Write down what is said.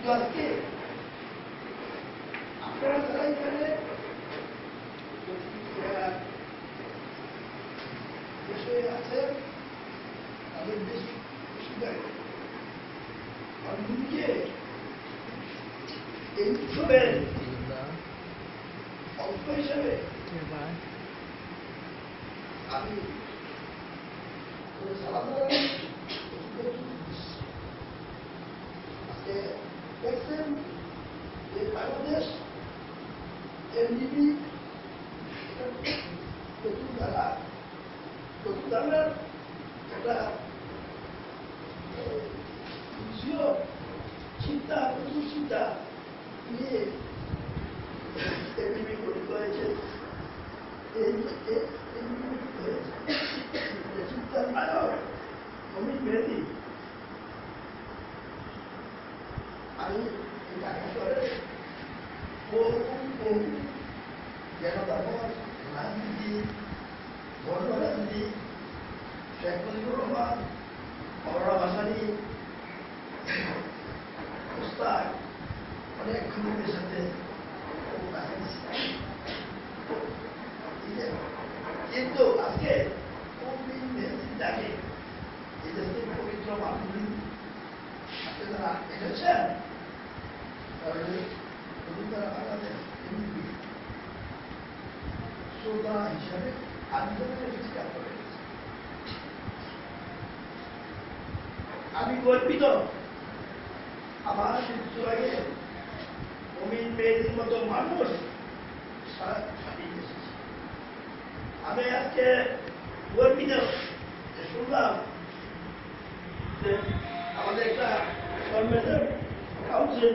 কিন্তু আজকে আপনারা যারা এখানে দেশে তাদের সুবিধায় অন্যদিকে এই উৎসবের আমি FM, et Bangladesh, et Libye, et tout à l'heure, tout à l'heure, et ni, vision, Chita, tout Chita, qui আমি রাজনীতি ধর্ম রাজনীতি শেখ মুজিবুর রহমান মৌলানা ভাসানি উস্তাদ অনেক খুনিদের সাথে? কিন্তু আজকে পবিত্র মানুষ এসেছেন আমি গর্বিত। আমার মৃত্যুর আগে অমিন মেয়েদের মতো মানুষ আমি আজকে গর্বিত শুনলাম আমাদের একটা গভর্নমেন্টের কাউন্সিল